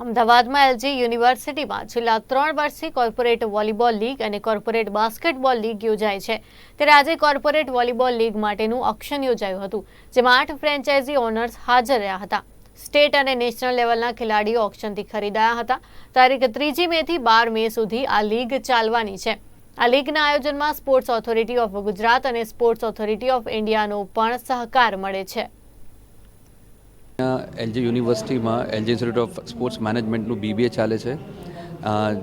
અમદાવાદમાં એલજી યુનિવર્સિટીમાં છેલ્લા ત્રણ વર્ષથી કોર્પોરેટ વોલીબોલ લીગ અને કોર્પોરેટ બાસ્કેટબોલ લીગ યોજાય છે. ત્યારે આજે કોર્પોરેટ વોલીબોલ લીગ માટેનું ઓક્શન યોજાયું હતું, જેમાં આઠ ફ્રેન્ચાઇઝી ઓનર્સ હાજર રહ્યા હતા. સ્ટેટ અને નેશનલ લેવલના ખેલાડીઓ ઓક્શનથી ખરીદાયા હતા. તારીખ ત્રીજી મેથી બાર મે સુધી આ લીગ ચાલવાની છે. આ લીગના આયોજનમાં સ્પોર્ટ્સ ઓથોરિટી ઓફ ગુજરાત અને સ્પોર્ટ્સ ઓથોરિટી ઓફ ઇન્ડિયાનો પણ સહકાર મળે છે. એલજી યુનિવર્સિટીમાં એલજી ઇન્સ્ટિટ્યૂટ ઓફ સ્પોર્ટ્સ મેનેજમેન્ટનું બીબીએ ચાલે છે.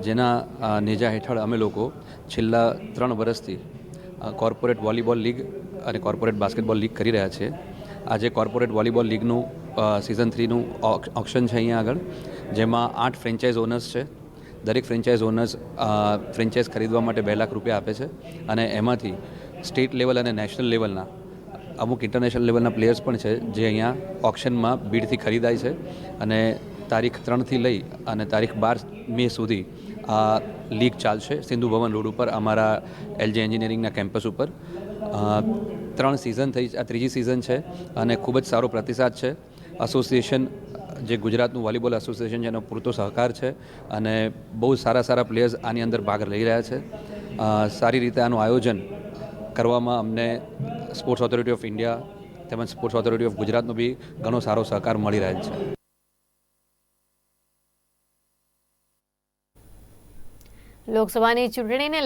જેના નેજા હેઠળ અમે લોકો છેલ્લા ત્રણ વર્ષથી કોર્પોરેટ વોલીબોલ લીગ અને કોર્પોરેટ બાસ્કેટબોલ લીગ કરી રહ્યા છીએ આજે કોર્પોરેટ વોલીબોલ લીગનું સિઝન થ્રીનું ઓક્શન છે અહીંયા આગળ, જેમાં આઠ ફ્રેન્ચાઇઝ ઓનર્સ છે. દરેક ફ્રેન્ચાઇઝ ઓનર્સ ફ્રેન્ચાઇઝ ખરીદવા માટે બે લાખ રૂપિયા આપે છે અને એમાંથી સ્ટેટ લેવલ અને નેશનલ લેવલના અમુક ઇન્ટરનેશનલ લેવલના પ્લેયર્સ પણ છે જે અહીંયા ઓક્શનમાં બીડથી ખરીદાય છે. અને તારીખ ત્રણથી લઈ અને તારીખ બાર મે સુધી આ લીગ ચાલશે સિંધુ ભવન રોડ ઉપર અમારા એલજી એન્જિનિયરિંગના કેમ્પસ ઉપર. ત્રણ સિઝન થઈ, આ ત્રીજી સિઝન છે અને ખૂબ જ સારો પ્રતિસાદ છે. એસોસિએશન જે ગુજરાતનું વોલીબોલ એસોસિએશન છે એનો પૂરતો સહકાર છે અને બહુ સારા સારા પ્લેયર્સ આની અંદર ભાગ લઈ રહ્યા છે. સારી રીતે આનું આયોજન કરવામાં અમને સ્પોર્ટ્સ ઓથોરિટી ઓફ ઇન્ડિયા તેમજ સ્પોર્ટ્સ ઓથોરિટી ઓફ ગુજરાતનો બી ઘણો સારો સહકાર મળી રહેલ છે. લોકસભાની ચૂંટણીને